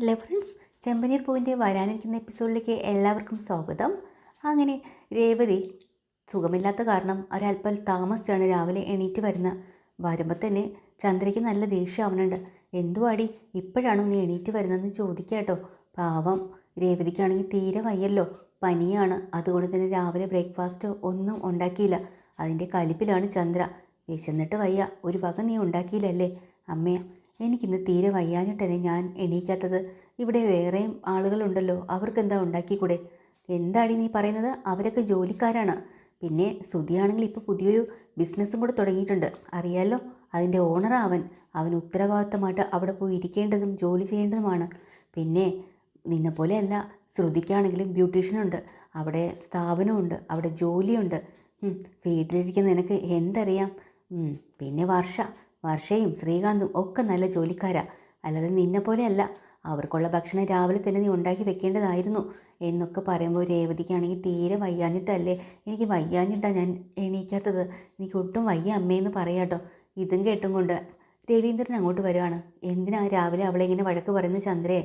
Hello friends ചെമ്പനീർ പൂവിന്റെ വരാനിരിക്കുന്ന എപ്പിസോഡിലേക്ക് എല്ലാവർക്കും സ്വാഗതം. അങ്ങനെ രേവതി സുഖമില്ലാത്ത കാരണം ഒരല്പം താമസിച്ചാണ് രാവിലെ എണീറ്റ് വരുന്നത്. വരുമ്പോൾ തന്നെ ചന്ദ്രയ്ക്ക് നല്ല ദേഷ്യം ആവുന്നുണ്ട് എന്തുവാടി ഇപ്പോഴാണോ നീ എണീറ്റ് വരുന്നതെന്ന് ചോദിക്കാട്ടോ പാവം രേവതിക്കാണെങ്കിൽ തീരെ വയ്യല്ലോ. പനിയാണ്. അതുകൊണ്ട് തന്നെ രാവിലെ ബ്രേക്ക്ഫാസ്റ്റ് ഒന്നും ഉണ്ടാക്കിയില്ല. അതിന്റെ കലിപ്പിലാണ് ചന്ദ്ര. വിശന്നിട്ട് വയ്യ. ഒരു വക നീ ഉണ്ടാക്കിയില്ലല്ലേ? അമ്മേ എനിക്കിന്ന് തീരെ വയ്യാഞ്ഞിട്ടല്ലേ ഞാൻ എണീക്കാത്തത്? ഇവിടെ വേറെയും ആളുകളുണ്ടല്ലോ. അവർക്കെന്താ ഉണ്ടാക്കിക്കൂടെ? എന്താടി നീ പറയുന്നത്? അവരൊക്കെ ജോലിക്കാരാണ്. പിന്നെ സുധിയാണെങ്കിൽ ഇപ്പോൾ പുതിയൊരു ബിസിനസ്സും കൂടെ തുടങ്ങിയിട്ടുണ്ട്. അറിയാലോ അതിന്റെ ഓണർ അവൻ. അവൻ ഉത്തരവാദിത്തമായിട്ട് അവിടെ പോയി ഇരിക്കേണ്ടതും ജോലി ചെയ്യേണ്ടതുമാണ്. പിന്നെ നിന്നെ പോലെയല്ല ശ്രുതിക്കാണെങ്കിലും ബ്യൂട്ടീഷ്യനുണ്ട്. അവിടെ സ്ഥാപനമുണ്ട് അവിടെ ജോലിയുണ്ട്. വീട്ടിലിരിക്കുന്ന നിനക്ക് എന്തറിയാം? പിന്നെ വർഷ. വർഷയും ശ്രീകാന്തും ഒക്കെ നല്ല ജോലിക്കാരാ. അല്ലാതെ നിന്നെ പോലെയല്ല. അവർക്കുള്ള ഭക്ഷണം രാവിലെ തന്നെ നീ ഉണ്ടാക്കി വെക്കേണ്ടതായിരുന്നു. എന്നൊക്കെ പറയുമ്പോൾ രേവതിക്കാണെങ്കിൽ തീരെ വയ്യാഞ്ഞിട്ടല്ലേ? എനിക്ക് വയ്യാഞ്ഞിട്ടാണ് ഞാൻ എണീക്കാത്തത്. എനിക്ക് ഒട്ടും വയ്യ അമ്മയെന്ന് പറയാട്ടോ ഇതും കേട്ടും കൊണ്ട് രവീന്ദ്രൻ അങ്ങോട്ട് വരുവാണ്. എന്തിനാ രാവിലെ അവളെ ഇങ്ങനെ വഴക്ക് പറയുന്ന ചന്ദ്രയെ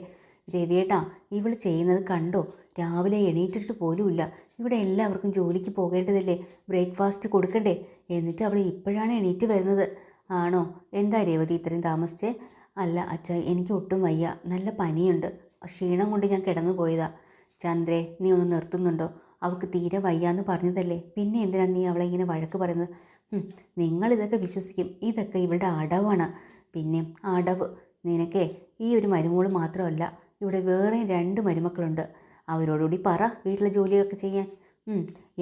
രവിയേട്ടാ ഇവൾ ചെയ്യുന്നത് കണ്ടോ? രാവിലെ എണീറ്റിട്ട് പോലുമില്ല ഇവിടെ എല്ലാവർക്കും ജോലിക്ക് പോകേണ്ടതല്ലേ? ബ്രേക്ക്ഫാസ്റ്റ് കൊടുക്കണ്ടേ? എന്നിട്ട് അവൾ ഇപ്പോഴാണ് എണീറ്റ് വരുന്നത്. ആണോ? എന്താ രേവതി ഇത്രയും താമസിച്ച്? അല്ല അച്ഛ എനിക്ക് ഒട്ടും വയ്യ. നല്ല പനിയുണ്ട്. ക്ഷീണം കൊണ്ട് ഞാൻ കിടന്നു പോയതാ ചന്ദ്രേ നീ ഒന്ന് നിർത്തുന്നുണ്ടോ? അവൾക്ക് തീരെ വയ്യ എന്ന് പറഞ്ഞതല്ലേ? പിന്നെ എന്തിനാ നീ അവളെ ഇങ്ങനെ വഴക്ക് പറയുന്നത്? നിങ്ങൾ ഇതൊക്കെ വിശ്വസിക്കും. ഇതൊക്കെ ഇവളുടെ അടവാണ്. പിന്നെ അടവ്. നിനക്കേ ഈ ഒരു മരുമോൾ മാത്രമല്ല ഇവിടെ വേറെ രണ്ട് മരുമക്കളുണ്ട്. അവരോടുകൂടി പറ വീട്ടിലെ ജോലികളൊക്കെ ചെയ്യാൻ.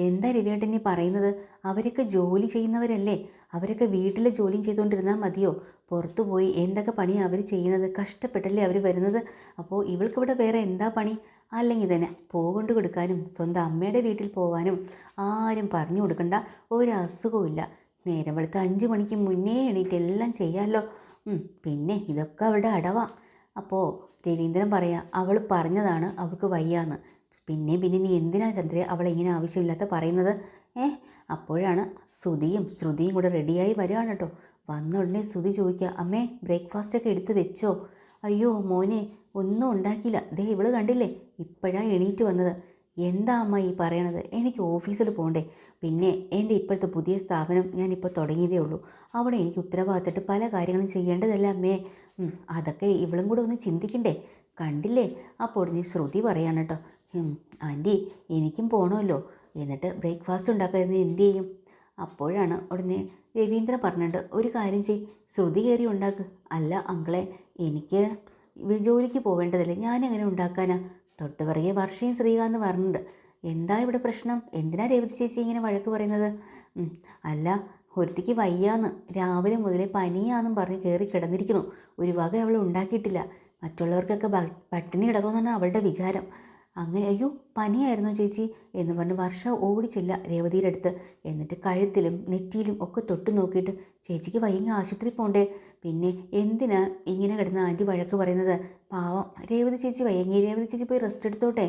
എന്താ രവിയേട്ടൻ നീ പറയുന്നത്? അവരൊക്കെ ജോലി ചെയ്യുന്നവരല്ലേ? അവരൊക്കെ വീട്ടിലെ ജോലിയും ചെയ്തുകൊണ്ടിരുന്നാൽ മതിയോ? പുറത്തു പോയി എന്തൊക്കെ പണിയാണ് അവർ ചെയ്യുന്നത്? കഷ്ടപ്പെട്ടല്ലേ അവർ വരുന്നത്? അപ്പോൾ ഇവൾക്കിവിടെ വേറെ എന്താ പണി? അല്ലെങ്കിൽ തന്നെ പോകൊണ്ട് കൊടുക്കാനും സ്വന്തം അമ്മയുടെ വീട്ടിൽ പോകാനും ആരും പറഞ്ഞു കൊടുക്കണ്ട. ഒരു അസുഖവും നേരം വെളുത്ത അഞ്ച് മണിക്ക് മുന്നേ എണീറ്റ് എല്ലാം ചെയ്യാമല്ലോ പിന്നെ ഇതൊക്കെ അവളുടെ അടവാ. അപ്പോൾ രവീന്ദ്രൻ പറയാം അവൾ പറഞ്ഞതാണ് അവൾക്ക് വയ്യാന്ന്. പിന്നെ പിന്നെ നീ എന്തിനാ ചന്ദ്ര അവളെ ഇങ്ങനെ ആവശ്യമില്ലാത്ത പറയുന്നത്? ഏ അപ്പോഴാണ് ശ്രുതിയും ശ്രുതിയും കൂടെ റെഡിയായി വരികയാണ് കേട്ടോ വന്ന ഉടനെ ശ്രുതി ചോദിക്കുക അമ്മേ ബ്രേക്ക്ഫാസ്റ്റ് ഒക്കെ എടുത്ത് വെച്ചോ? അയ്യോ മോനെ ഒന്നും ഉണ്ടാക്കിയില്ല. ദേ ഇവൾ കണ്ടില്ലേ? ഇപ്പോഴാണ് എണീറ്റ് വന്നത്. എന്താ അമ്മ ഈ പറയണത്? എനിക്ക് ഓഫീസിൽ പോകണ്ടേ പിന്നെ എന്റെ ഇപ്പോഴത്തെ പുതിയ സ്ഥാപനം ഞാനിപ്പോൾ തുടങ്ങിയതേ ഉള്ളൂ. അവിടെ എനിക്ക് ഉത്തരവാദിത്തമായിട്ട് പല കാര്യങ്ങളും ചെയ്യേണ്ടതല്ല അമ്മേ? അതൊക്കെ ഇവളും കൂടെ ഒന്ന് ചിന്തിക്കണ്ടേ? കണ്ടില്ലേ? അപ്പോൾ ഉടനെ ശ്രുതി പറയാണ് കേട്ടോ ആന്റി എനിക്കും പോകണമല്ലോ എന്നിട്ട് ബ്രേക്ക്ഫാസ്റ്റ് ഉണ്ടാക്കാതിരുന്ന് എന്ത് ചെയ്യും? അപ്പോഴാണ് ഉടനെ രവീന്ദ്രൻ പറഞ്ഞിട്ട് ഒരു കാര്യം ചെയ് ശ്രുതി കയറി ഉണ്ടാക്ക്. അല്ല അങ്കളെ എനിക്ക് ജോലിക്ക് പോവേണ്ടതല്ലേ ഞാനെങ്ങനെ ഉണ്ടാക്കാനാ? തൊട്ട് പിറകെ വർഷയും ശ്രീകാന്ത് പറഞ്ഞിട്ടുണ്ട്. എന്താ ഇവിടെ പ്രശ്നം? എന്തിനാ രേവതി ചേച്ചി ഇങ്ങനെ വഴക്ക് പറയുന്നത്? അല്ല ഒരുത്തിക്ക് വയ്യാന്ന്. രാവിലെ മുതലേ പനിയാന്നും പറഞ്ഞ് കയറി കിടന്നിരിക്കുന്നു. ഒരു വക അവൾ ഉണ്ടാക്കിയിട്ടില്ല. മറ്റുള്ളവർക്കൊക്കെ പട്ടിണി കിടക്കണമെന്നാണ് അവളുടെ വിചാരം. അങ്ങനെ അയ്യോ പനിയായിരുന്നു ചേച്ചി എന്ന് പറഞ്ഞ് വർഷ ഓടിച്ചില്ല രേവതിയുടെ അടുത്ത്. എന്നിട്ട് കഴുത്തിലും നെറ്റിയിലും ഒക്കെ തൊട്ട് നോക്കിയിട്ട് ചേച്ചിക്ക് വയ്യെങ്കിൽ ആശുപത്രി പോണ്ടേ? പിന്നെ എന്തിനാ ഇങ്ങനെ കിടന്ന ആന്റി വഴക്ക് പറയുന്നത്? പാവം. രേവതി ചേച്ചി വയ്യെങ്കിൽ രേവതി ചേച്ചി പോയി റെസ്റ്റ് എടുത്തോട്ടെ?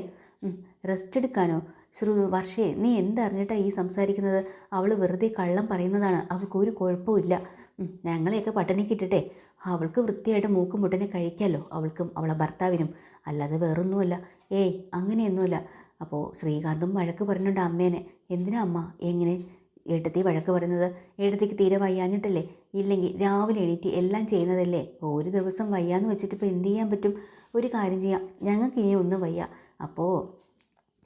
റെസ്റ്റ് എടുക്കാനോ? ശ്രു വർഷേ നീ എന്തറിഞ്ഞിട്ടാ ഈ സംസാരിക്കുന്നത്? അവൾ വെറുതെ കള്ളം പറയുന്നതാണ്. അവൾക്ക് ഒരു കുഴപ്പമില്ല ഞങ്ങളെയൊക്കെ പട്ടിണിക്കിട്ടിട്ടെ അവൾക്ക് വൃത്തിയായിട്ട് മൂക്കും മുട്ടനെ കഴിക്കാമല്ലോ അവൾക്കും അവളെ ഭർത്താവിനും. അല്ലാതെ വേറൊന്നുമല്ല. ഏയ് അങ്ങനെയൊന്നുമല്ല. അപ്പോൾ ശ്രീകാന്തും വഴക്ക് പറഞ്ഞിട്ടുണ്ട് അമ്മേനെ. എന്തിനാ അമ്മ? എങ്ങനെ? ഏട്ടത്തി വഴക്ക് പറയുന്നത് ഏട്ടത്തിക്ക് തീരെ വയ്യാഞ്ഞിട്ടല്ലേ? ഇല്ലെങ്കിൽ രാവിലെ എണീറ്റ് എല്ലാം ചെയ്യുന്നതല്ലേ? ഒരു ദിവസം വയ്യാന്ന് വെച്ചിട്ട് ഇപ്പോൾ എന്ത് ചെയ്യാൻ പറ്റും? ഒരു കാര്യം ചെയ്യാം. ഞങ്ങൾക്ക് ഇനി ഒന്നും വയ്യ. അപ്പോൾ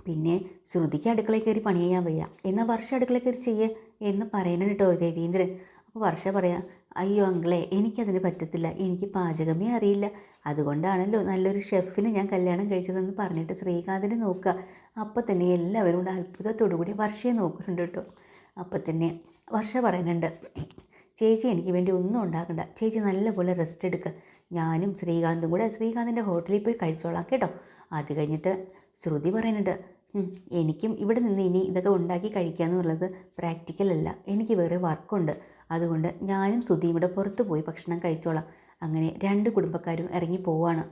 പിന്നെ ശ്രുതിക്ക് അടുക്കളയിൽ കയറി പണി ചെയ്യാൻ വയ്യ. എന്നാൽ വർഷ അടുക്കളയിൽ കയറി ചെയ്യേ എന്ന് പറയുന്നുണ്ട് കേട്ടോ രവീന്ദ്രൻ. അപ്പോൾ വർഷ പറയാം അയ്യോ അങ്കിളെ എനിക്കതിന് പറ്റത്തില്ല. എനിക്ക് പാചകമേ അറിയില്ല. അതുകൊണ്ടാണല്ലോ നല്ലൊരു ഷെഫിനെ ഞാൻ കല്യാണം കഴിച്ചതെന്ന് പറഞ്ഞിട്ട് ശ്രീകാന്തിനെ നോക്കുക. അപ്പോൾ തന്നെ എല്ലാവരും കൂടെ അത്ഭുതത്തോടു കൂടി വർഷയെ നോക്കുന്നുണ്ട് കേട്ടോ. അപ്പോൾ തന്നെ വർഷ പറയുന്നുണ്ട് ചേച്ചി എനിക്ക് വേണ്ടി ഒന്നും ഉണ്ടാക്കണ്ട. ചേച്ചി നല്ലപോലെ റെസ്റ്റ് എടുക്കുക ഞാനും ശ്രീകാന്തും കൂടെ ശ്രീകാന്തിന്റെ ഹോട്ടലിൽ പോയി കഴിച്ചോളാം കേട്ടോ. അത് കഴിഞ്ഞിട്ട് ശ്രുതി പറയുന്നുണ്ട് എനിക്കും ഇവിടെ നിന്ന് ഇനി ഇതൊക്കെ ഉണ്ടാക്കി കഴിക്കുക എന്നുള്ളത് പ്രാക്ടിക്കൽ അല്ല. എനിക്ക് വേറെ വർക്കുണ്ട് അതുകൊണ്ട് ഞാനും സുധിയും കൂടെ പുറത്ത് പോയി ഭക്ഷണം കഴിച്ചോളാം. അങ്ങനെ രണ്ട് കുടുംബക്കാരും ഇറങ്ങി പോവാണ്.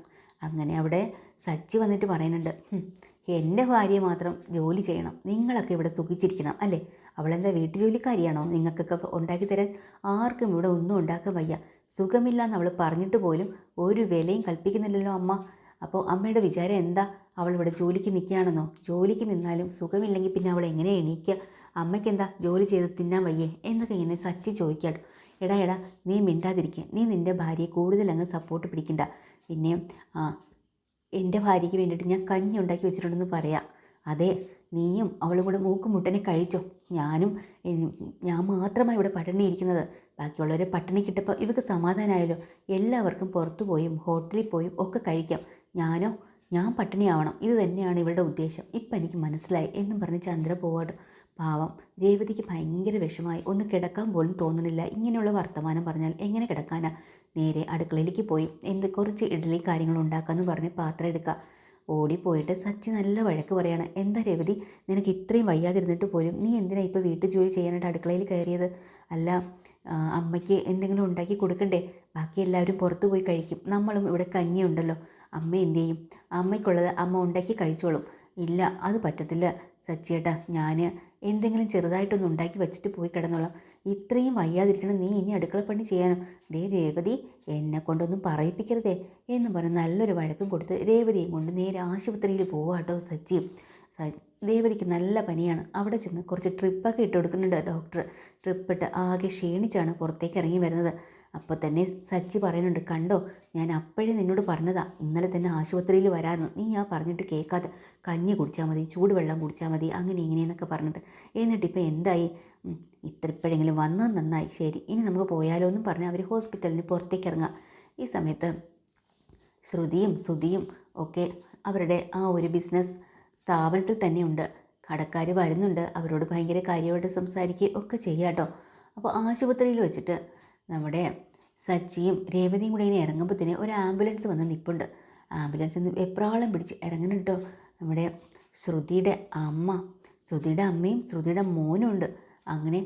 അങ്ങനെ അവിടെ സച്ചി വന്നിട്ട് പറയുന്നുണ്ട് "ഉം, എന്റെ ഭാര്യ മാത്രം ജോലി ചെയ്യണം. നിങ്ങളൊക്കെ ഇവിടെ സുഖിച്ചിരിക്കണം അല്ലേ? അവളെന്താ വീട്ടു ജോലിക്കാരിയാണോ? നിങ്ങൾക്കൊക്കെ ഉണ്ടാക്കി തരാൻ ആർക്കും ഇവിടെ ഒന്നും ഉണ്ടാക്കാൻ വയ്യ. സുഖമില്ല എന്ന് അവൾ പറഞ്ഞിട്ട് പോലും ഒരു വിലയും കൽപ്പിക്കുന്നില്ലല്ലോ അമ്മ. അപ്പോൾ അമ്മയുടെ വിചാരം എന്താ? അവൾ ഇവിടെ ജോലിക്ക് നിൽക്കുകയാണെന്നോ? ജോലിക്ക് നിന്നാലും സുഖമില്ലെങ്കിൽ പിന്നെ അവൾ എങ്ങനെ എണീക്കുക? അമ്മയ്ക്ക് എന്താ ജോലി ചെയ്ത് തിന്നാൻ വയ്യേ എന്നൊക്കെ ഇങ്ങനെ സച്ചി ചോദിക്കാട്ടു. എടാ എടാ നീ മിണ്ടാതിരിക്കുക നീ നിന്റെ ഭാര്യയെ കൂടുതൽ അങ്ങ് സപ്പോർട്ട് പിടിക്കണ്ട. പിന്നെ ആ എന്റെ ഭാര്യയ്ക്ക് വേണ്ടിയിട്ട് ഞാൻ കഞ്ഞി ഉണ്ടാക്കി വെച്ചിട്ടുണ്ടെന്ന് പറയാം. അതെ നീയും അവളും കൂടെ മൂക്കും മുട്ടനെ കഴിച്ചോ. ഞാനും ഞാൻ മാത്രമാണ് ഇവിടെ പട്ടിണിയിരിക്കുന്നത്. ബാക്കിയുള്ളവരെ പട്ടിണി കിട്ടപ്പോൾ ഇവർക്ക് സമാധാനമായല്ലോ എല്ലാവർക്കും പുറത്തു പോയും ഹോട്ടലിൽ പോയും ഒക്കെ കഴിക്കാം. ഞാനോ ഞാൻ പട്ടിണിയാവണം. ഇത് തന്നെയാണ് ഇവളുടെ ഉദ്ദേശം. ഇപ്പം എനിക്ക് മനസ്സിലായി എന്നും പറഞ്ഞ് ചന്ദ്ര പോവാട് പാവം. രേവതിക്ക് ഭയങ്കര വിഷമായി ഒന്ന് കിടക്കാൻ പോലും തോന്നുന്നില്ല ഇങ്ങനെയുള്ള വർത്തമാനം പറഞ്ഞാൽ എങ്ങനെ കിടക്കാനാ? നേരെ അടുക്കളയിലേക്ക് പോയി. എന്ത് കുറച്ച് ഇഡ്ഡലി കാര്യങ്ങൾ ഉണ്ടാക്കാമെന്ന് പറഞ്ഞ് പാത്രം എടുക്കുക ഓടിപ്പോയിട്ട് സച്ചി നല്ല വഴക്ക് പറയാണ്. എന്താ രവതി? നിനക്ക് ഇത്രയും വയ്യാതിരുന്നിട്ട് പോലും നീ എന്തിനാ ഇപ്പോൾ വീട്ടിൽ ജോലി ചെയ്യാനായിട്ട് അടുക്കളയിൽ കയറിയത്? അല്ല അമ്മയ്ക്ക് എന്തെങ്കിലും ഉണ്ടാക്കി കൊടുക്കണ്ടേ? ബാക്കി എല്ലാവരും പുറത്തു പോയി കഴിക്കും. നമ്മളും ഇവിടെ കഞ്ഞിയുണ്ടല്ലോ അമ്മ എന്തു ചെയ്യും? അമ്മയ്ക്കുള്ളത് അമ്മ ഉണ്ടാക്കി കഴിച്ചോളും. ഇല്ല അത് പറ്റത്തില്ല. സച്ചിയേട്ടാ ഞാൻ എന്തെങ്കിലും ചെറുതായിട്ടൊന്ന് ഉണ്ടാക്കി വെച്ചിട്ട് പോയി കിടന്നോളാം. ഇത്രയും വയ്യാതിരിക്കണം. നീ ഇനി അടുക്കള പണി ചെയ്യണം ദേ രേവതി എന്നെ കൊണ്ടൊന്നും പറയിപ്പിക്കരുതേ എന്ന് പറഞ്ഞ് നല്ലൊരു വഴക്കം കൊടുത്ത് രേവതിയും കൊണ്ട് നേരെ ആശുപത്രിയിൽ പോവാട്ടോ സജ്ജി ദേവതിക്ക് നല്ല പനിയാണ്. അവിടെ ചെന്ന് കുറച്ച് ട്രിപ്പൊക്കെ ഇട്ട് കൊടുക്കുന്നുണ്ട് ഡോക്ടർ. ട്രിപ്പിട്ട് ആകെ ക്ഷീണിച്ചാണ് പുറത്തേക്ക് ഇറങ്ങി വരുന്നത്. അപ്പോൾ തന്നെ സച്ചി പറയുന്നുണ്ട് കണ്ടോ ഞാൻ അപ്പോഴേ നിന്നോട് പറഞ്ഞതാ ഇന്നലെ തന്നെ ആശുപത്രിയിൽ വരാമെന്ന് നീ ആ പറഞ്ഞിട്ട് കേൾക്കാതെ കഞ്ഞി കുടിച്ചാൽ മതി ചൂടുവെള്ളം കുടിച്ചാൽ മതി അങ്ങനെ ഇങ്ങനെയെന്നൊക്കെ പറഞ്ഞിട്ട്. എന്നിട്ട് ഇപ്പോൾ എന്തായി? ഇത്ര ഇപ്പോഴെങ്കിലും വന്നത് നന്നായി. ശരി ഇനി നമുക്ക് പോയാലോ എന്നും പറഞ്ഞ് അവർ ഹോസ്പിറ്റലിന് പുറത്തേക്ക് ഇറങ്ങുക. ഈ സമയത്ത് ശ്രുതിയും സുതിയും ഒക്കെ അവരുടെ ആ ഒരു ബിസിനസ് സ്ഥാപനത്തിൽ തന്നെയുണ്ട്. കടക്കാർ വരുന്നുണ്ട് അവരോട് ഭയങ്കര കാര്യമായിട്ട് സംസാരിക്കുകയും ഒക്കെ ചെയ്യാട്ടോ അപ്പോൾ ആശുപത്രിയിൽ വെച്ചിട്ട് നമ്മുടെ സച്ചിയും രേവതിയും കൂടെ ഇങ്ങനെ ഇറങ്ങുമ്പോൾ തന്നെ ഒരു ആംബുലൻസ് വന്ന് നിൽപ്പുണ്ട് ആംബുലൻസ് നിന്ന് എപ്രാളം പിടിച്ച് ഇറങ്ങണം നമ്മുടെ ശ്രുതിയുടെ അമ്മ ശ്രുതിയുടെ അമ്മയും ശ്രുതിയുടെ മോനും ഉണ്ട്. അങ്ങനെ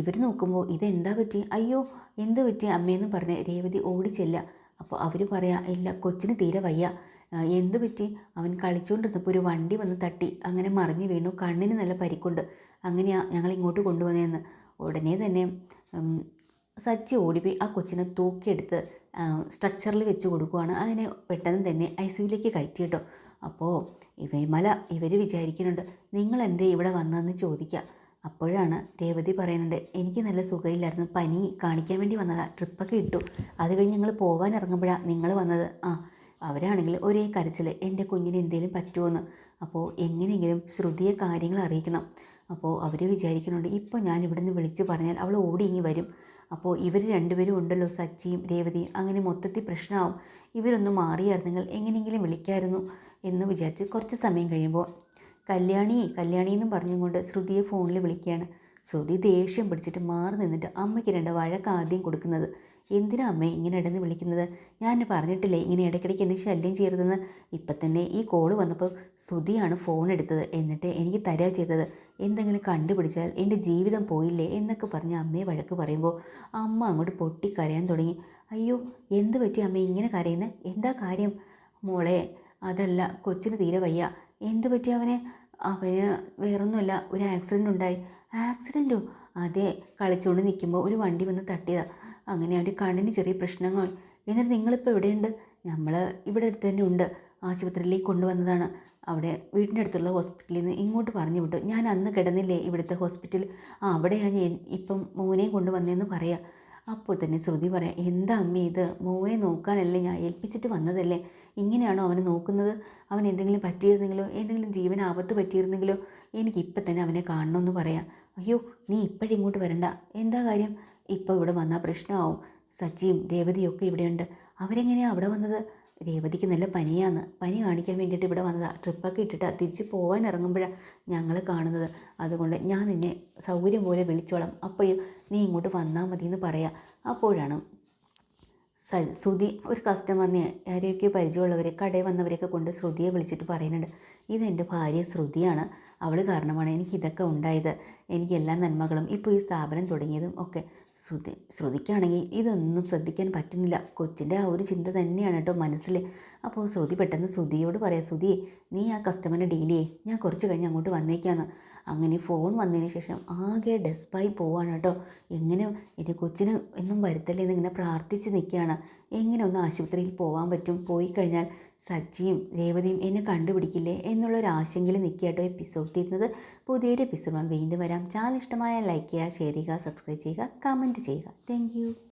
ഇവർ നോക്കുമ്പോൾ ഇതെന്താ പറ്റി? അയ്യോ എന്ത് പറ്റി അമ്മയെന്ന് പറഞ്ഞ് രേവതി ഓടിച്ചെല്ല. അപ്പോൾ അവർ പറയാ ഇല്ല കൊച്ചിന് തീരെ വയ്യ. എന്ത് പറ്റി? അവൻ കളിച്ചുകൊണ്ടിരുന്നപ്പോൾ ഒരു വണ്ടി വന്ന് തട്ടി. അങ്ങനെ മറിഞ്ഞു വീണു. കണ്ണിന് നല്ല പരിക്കുണ്ട്. അങ്ങനെയാണ് ഞങ്ങൾ ഇങ്ങോട്ട് കൊണ്ടുവന്നതെന്ന് ഉടനെ തന്നെ സച്ചി ഓടിപ്പോയി ആ കൊച്ചിനെ തൂക്കിയെടുത്ത് സ്ട്രക്ചറിൽ വെച്ച് കൊടുക്കുകയാണ് അതിനെ പെട്ടെന്ന് തന്നെ ഐ സിയുലേക്ക് കയറ്റി കേട്ടോ. അപ്പോൾ ഇവമല ഇവർ വിചാരിക്കുന്നുണ്ട് നിങ്ങൾ എന്തേ ഇവിടെ വന്നതെന്ന് ചോദിക്കുക അപ്പോഴാണ് രേവതി പറയുന്നുണ്ട് എനിക്ക് നല്ല സുഖമില്ലായിരുന്നു. പനി കാണിക്കാൻ വേണ്ടി വന്നതാണ് ട്രിപ്പൊക്കെ ഇട്ടു. അത് കഴിഞ്ഞ് ഞങ്ങൾ പോകാൻ ഇറങ്ങുമ്പോഴാണ് നിങ്ങൾ വന്നത്. ആ അവരാണെങ്കിൽ ഒരേ കരച്ചിൽ എന്റെ കുഞ്ഞിന് എന്തെങ്കിലും പറ്റുമോയെന്ന് അപ്പോൾ എങ്ങനെയെങ്കിലും ശ്രുതിയെ കാര്യങ്ങൾ അറിയിക്കണം. അപ്പോൾ അവർ വിചാരിക്കുന്നുണ്ട് ഇപ്പോൾ ഞാൻ ഇവിടുന്ന് വിളിച്ച് പറഞ്ഞാൽ അവൾ ഓടി ഇങ്ങി വരും. അപ്പോൾ ഇവർ രണ്ടുപേരും ഉണ്ടല്ലോ സച്ചിയും രേവതിയും. അങ്ങനെ മൊത്തത്തിൽ പ്രശ്നമാവും. ഇവരൊന്ന് മാറിയായിരുന്നെങ്കിൽ എങ്ങനെയെങ്കിലും വിളിക്കായിരുന്നു എന്ന് വിചാരിച്ച് കുറച്ച് സമയം കഴിയുമ്പോൾ കല്യാണി കല്യാണി എന്നും പറഞ്ഞുകൊണ്ട് ശ്രുതിയെ ഫോണിൽ വിളിക്കുകയാണ്. ശ്രുതി ദേഷ്യം പിടിച്ചിട്ട് മാറി നിന്നിട്ട് അമ്മയ്ക്ക് രണ്ട് വഴക്ക് ആദ്യം കൊടുക്കുന്നത് എന്തിനാ അമ്മേ ഇങ്ങനെ ഇടന്ന് വിളിക്കുന്നത്? ഞാൻ പറഞ്ഞിട്ടില്ലേ ഇങ്ങനെ ഇടയ്ക്കിടയ്ക്ക് എന്നെ ശല്യം ചെയ്യരുതെന്ന്? ഇപ്പം തന്നെ ഈ കോൾ വന്നപ്പോൾ സുധിയാണ് ഫോൺ എടുത്തത്. എന്നിട്ട് എനിക്ക് തരാ ചെയ്തത്. എന്തെങ്കിലും കണ്ടുപിടിച്ചാൽ എന്റെ ജീവിതം പോയില്ലേ എന്നൊക്കെ പറഞ്ഞ് അമ്മയെ വഴക്ക് പറയുമ്പോൾ അമ്മ അങ്ങോട്ട് പൊട്ടി കരയാൻ തുടങ്ങി. അയ്യോ എന്ത് പറ്റി അമ്മ ഇങ്ങനെ കരയുന്നത് എന്താ കാര്യം? മോളെ അതല്ല കൊച്ചിന് തീരെ വയ്യ. എന്ത് പറ്റി അവനെ? അവന് വേറൊന്നുമല്ല ഒരു ആക്സിഡന്റ് ഉണ്ടായി. ആക്സിഡന്റോ അതെ കളിച്ചുകൊണ്ട് നിൽക്കുമ്പോൾ ഒരു വണ്ടി വന്ന് തട്ടിയതാണ് അങ്ങനെ അവന്റെ കണ്ണിന് ചെറിയ പ്രശ്നങ്ങൾ. എന്നിട്ട് നിങ്ങളിപ്പോൾ എവിടെയുണ്ട്? നമ്മൾ ഇവിടെ അടുത്ത് തന്നെ ഉണ്ട്. ആശുപത്രിയിലേക്ക് കൊണ്ടുവന്നതാണ്. അവിടെ വീടിന്റെ അടുത്തുള്ള ഹോസ്പിറ്റലിൽ നിന്ന് ഇങ്ങോട്ട് പറഞ്ഞു വിട്ടു. ഞാൻ അന്ന് കിടന്നില്ലേ ഇവിടുത്തെ ഹോസ്പിറ്റൽ? ആ അവിടെയാണ് ഞാൻ ഇപ്പം മോനെയും കൊണ്ടുവന്നതെന്ന് പറയാം. അപ്പോൾ തന്നെ ശ്രുതി പറയാം എന്താ അമ്മ ഇത്? മോനെ നോക്കാനല്ലേ ഞാൻ ഏൽപ്പിച്ചിട്ട് വന്നതല്ലേ? ഇങ്ങനെയാണോ അവനെ നോക്കുന്നത്? അവൻ എന്തെങ്കിലും പറ്റിയിരുന്നെങ്കിലോ? എന്തെങ്കിലും ജീവൻ ആപത്ത് പറ്റിയിരുന്നെങ്കിലോ? എനിക്കിപ്പം തന്നെ അവനെ കാണണമെന്ന് പറയാം. അയ്യോ നീ ഇപ്പോഴിങ്ങോട്ട് വരണ്ട. എന്താ കാര്യം? ഇപ്പോൾ ഇവിടെ വന്നാൽ പ്രശ്നമാവും. സച്ചിയും രേവതിയും ഒക്കെ ഇവിടെയുണ്ട്. അവരെങ്ങനെയാണ് അവിടെ വന്നത്? രേവതിക്ക് നല്ല പനിയാന്ന് പനി കാണിക്കാൻ വേണ്ടിയിട്ട് ഇവിടെ വന്നതാണ് ട്രിപ്പൊക്കെ ഇട്ടിട്ട് തിരിച്ച് പോകാൻ ഇറങ്ങുമ്പോഴാണ് ഞങ്ങൾ കാണുന്നത്. അതുകൊണ്ട് ഞാൻ നിന്നെ സൗകര്യം പോലെ വിളിച്ചോളാം. അപ്പോഴും നീ ഇങ്ങോട്ട് വന്നാൽ മതി എന്ന് പറയാം. അപ്പോഴാണ് ശ്രുതി ഒരു കസ്റ്റമറിനെ ആരെയൊക്കെ പരിചയമുള്ളവരെ കടയിൽ വന്നവരെയൊക്കെ കൊണ്ട് ശ്രുതിയെ വിളിച്ചിട്ട് പറയുന്നുണ്ട്. ഇതെന്റെ ഭാര്യ ശ്രുതിയാണ്. അവൾ കാരണമാണ് എനിക്ക് ഇതൊക്കെ ഉണ്ടായത്. എനിക്ക് എല്ലാ നന്മകളും ഇപ്പോൾ ഈ സ്ഥാപനം തുടങ്ങിയതും ഒക്കെ. ശ്രുതി ശ്രുതിക്കാണെങ്കിൽ ഇതൊന്നും ശ്രദ്ധിക്കാൻ പറ്റുന്നില്ല. കൊച്ചിന്റെ ആ ഒരു ചിന്ത തന്നെയാണ് കേട്ടോ മനസ്സിൽ. അപ്പോൾ ശ്രുതി പെട്ടെന്ന് ശ്രുതിയോട് പറയാം ശ്രുതി നീ ആ കസ്റ്റമറിനെ ഡീൽ ചെയ്യേ. ഞാൻ കുറച്ച് കഴിഞ്ഞ് അങ്ങോട്ട് വന്നേക്കാന്ന്. അങ്ങനെ ഫോൺ വന്നതിന് ശേഷം ആകെ ഡെസ്പായി പോവാണ് കേട്ടോ. എങ്ങനെ എന്റെ കൊച്ചിന് എന്നും വരുത്തല്ലേ എന്നിങ്ങനെ പ്രാർത്ഥിച്ച് നിൽക്കുകയാണ്. എങ്ങനെ ഒന്ന് ആശുപത്രിയിൽ പോകാൻ പറ്റും? പോയി കഴിഞ്ഞാൽ സച്ചിയും രേവതിയും എന്നെ കണ്ടുപിടിക്കില്ലേ എന്നുള്ളൊരു ആശങ്കയിൽ നിൽക്കുക കേട്ടോ എപ്പിസോഡ് തീരുന്നത്. പുതിയൊരു എപ്പിസോഡ് വീണ്ടും വരാം. ചാനൽ ഇഷ്ടമായ ലൈക്ക് ചെയ്യുക ഷെയർ ചെയ്യുക സബ്സ്ക്രൈബ് ചെയ്യുക കമന്റ് ചെയ്യുക. താങ്ക്